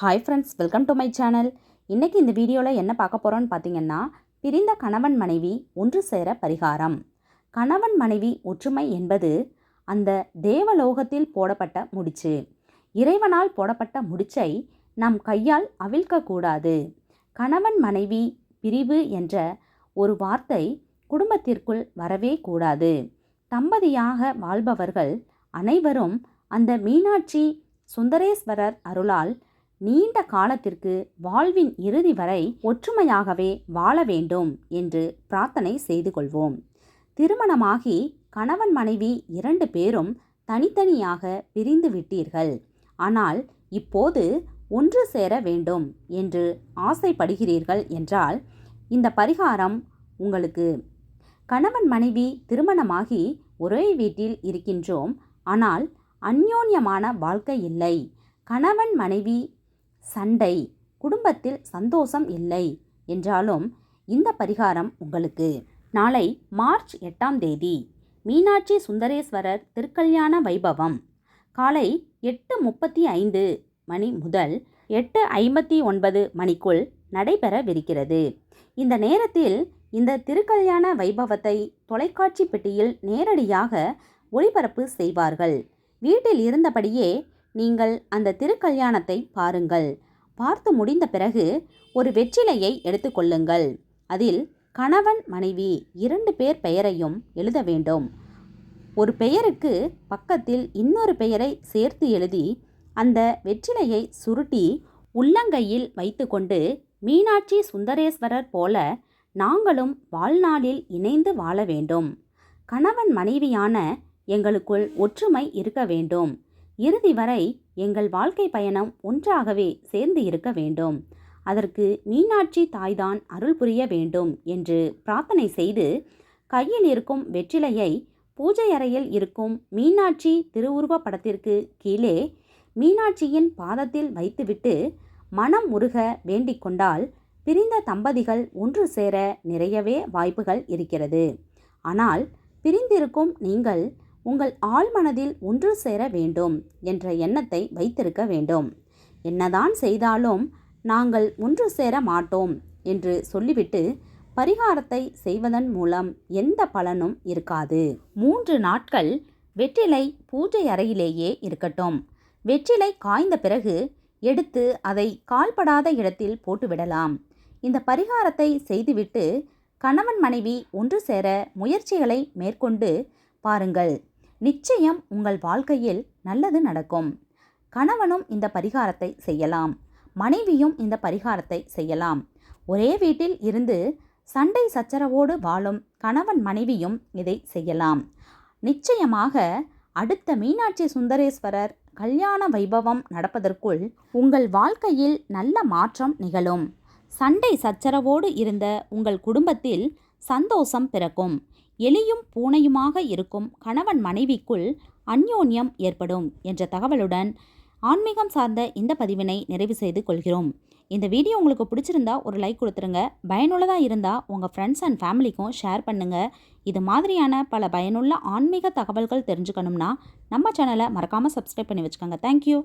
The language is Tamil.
Hi friends welcome to my channel இன்றைக்கி இந்த வீடியோவில் என்ன பார்க்க போகிறோன்னு பார்த்தீங்கன்னா பிரிந்த கணவன் மனைவி ஒன்று சேர பரிகாரம். கணவன் மனைவி ஒற்றுமை என்பது அந்த தேவலோகத்தில் போடப்பட்ட முடிச்சு. இறைவனால் போடப்பட்ட முடிச்சை நம் கையால் அவிழ்க்கக்கூடாது. கணவன் மனைவி பிரிவு என்ற ஒரு வார்த்தை குடும்பத்திற்குள் வரவே கூடாது. தம்பதியாக வாழ்பவர்கள் அனைவரும் அந்த மீனாட்சி சுந்தரேஸ்வரர் அருளால் நீண்ட காலத்திற்கு வாழ்வின் இறுதி வரை ஒற்றுமையாகவே வாழ வேண்டும் என்று பிரார்த்தனை செய்து கொள்வோம். திருமணமாகி கணவன் மனைவி இரண்டு பேரும் தனித்தனியாக பிரிந்து விட்டீர்கள். ஆனால் இப்போது ஒன்று சேர வேண்டும் என்று ஆசைப்படுகிறீர்கள் என்றால் இந்த பரிகாரம் உங்களுக்கு. கணவன் மனைவி திருமணமாகி ஒரே வீட்டில் இருக்கின்றோம். ஆனால் அந்யோன்யமான வாழ்க்கை இல்லை. கணவன் மனைவி சண்டை குடும்பத்தில் சந்தோஷம் இல்லை என்றாலும் இந்த பரிகாரம் உங்களுக்கு. நாளை மார்ச் எட்டாம் தேதி மீனாட்சி சுந்தரேஸ்வரர் திருக்கல்யாண வைபவம். காலை எட்டு முப்பத்தி ஐந்து மணி முதல் எட்டு ஐம்பத்தி ஒன்பது மணிக்குள் நடைபெறவிருக்கிறது. இந்த நேரத்தில் இந்த திருக்கல்யாண வைபவத்தை தொலைக்காட்சி பெட்டியில் நேரடியாக ஒளிபரப்பு செய்வார்கள். வீட்டில் இருந்தபடியே நீங்கள் அந்த திருக்கல்யாணத்தை பாருங்கள். பார்த்து முடிந்த பிறகு ஒரு வெற்றிலையை எடுத்துக்கொள்ளுங்கள் அதில் கணவன் மனைவி இரண்டு பேர் பெயரையும் எழுத வேண்டும். ஒரு பெயருக்கு பக்கத்தில் இன்னொரு பெயரை சேர்த்து எழுதி அந்த வெற்றிலையை சுருட்டி உள்ளங்கையில் வைத்துக்கொண்டு மீனாட்சி சுந்தரேஸ்வரர் போல நாங்களும் வாழ்நாளில் இணைந்து வாழ வேண்டும். கணவன் மனைவியான எங்களுக்குள் ஒற்றுமை இருக்க வேண்டும். இறுதி வரை எங்கள் வாழ்க்கை பயணம் ஒன்றாகவே சேர்ந்து இருக்க வேண்டும். அதற்கு மீனாட்சி தாய்தான் அருள் புரிய வேண்டும் என்று பிரார்த்தனை செய்து கையில் இருக்கும் வெற்றிலையை பூஜை அறையில் இருக்கும் மீனாட்சி திருவுருவ படத்திற்கு கீழே மீனாட்சியின் பாதத்தில் வைத்துவிட்டு மனம் உருக வேண்டிக் கொண்டால் பிரிந்த தம்பதிகள் ஒன்று சேர நிறையவே வாய்ப்புகள் இருக்கிறது. ஆனால் பிரிந்திருக்கும் நீங்கள் உங்கள் ஆழ்மனதில் ஒன்று சேர வேண்டும் என்ற எண்ணத்தை வைத்திருக்க வேண்டும். என்னதான் செய்தாலும் நாங்கள் ஒன்று சேர மாட்டோம் என்று சொல்லிவிட்டு பரிகாரத்தை செய்வதன் மூலம் எந்த பலனும் இருக்காது. மூன்று நாட்கள் வெற்றிலை பூஜை அறையிலேயே இருக்கட்டும். வெற்றிலை காய்ந்த பிறகு எடுத்து அதை கால்படாத இடத்தில் போட்டுவிடலாம். இந்த பரிகாரத்தை செய்துவிட்டு கணவன் மனைவி ஒன்று சேர முயற்சிகளை மேற்கொண்டு பாருங்கள். நிச்சயம் உங்கள் வாழ்க்கையில் நல்லது நடக்கும். கணவனும் இந்த பரிகாரத்தை செய்யலாம். மனைவியும் இந்த பரிகாரத்தை செய்யலாம். ஒரே வீட்டில் இருந்து சண்டை சச்சரவோடு வாழும் கணவன் மனைவியும் இதை செய்யலாம். நிச்சயமாக அடுத்த மீனாட்சி சுந்தரேஸ்வரர் கல்யாண வைபவம் நடப்பதற்குள் உங்கள் வாழ்க்கையில் நல்ல மாற்றம் நிகழும். சண்டை சச்சரவோடு இருந்த உங்கள் குடும்பத்தில் சந்தோஷம் பிறக்கும். எலியும் பூனையுமாக இருக்கும் கணவன் மனைவிக்குள் அந்யோன்யம் ஏற்படும் என்ற தகவலுடன் ஆன்மீகம் சார்ந்த இந்த பதிவினை நிறைவு செய்து கொள்கிறோம். இந்த வீடியோ உங்களுக்கு பிடிச்சிருந்தா ஒரு லைக் கொடுத்துருங்க. பயனுள்ளதாக இருந்தால் உங்கள் ஃப்ரெண்ட்ஸ் அண்ட் ஃபேமிலிக்கும் ஷேர் பண்ணுங்கள் இது மாதிரியான பல பயனுள்ள ஆன்மீக தகவல்கள் தெரிஞ்சுக்கணும்னா நம்ம சேனலை மறக்காமல் சப்ஸ்கிரைப் பண்ணி வச்சுக்கோங்க. தேங்க்யூ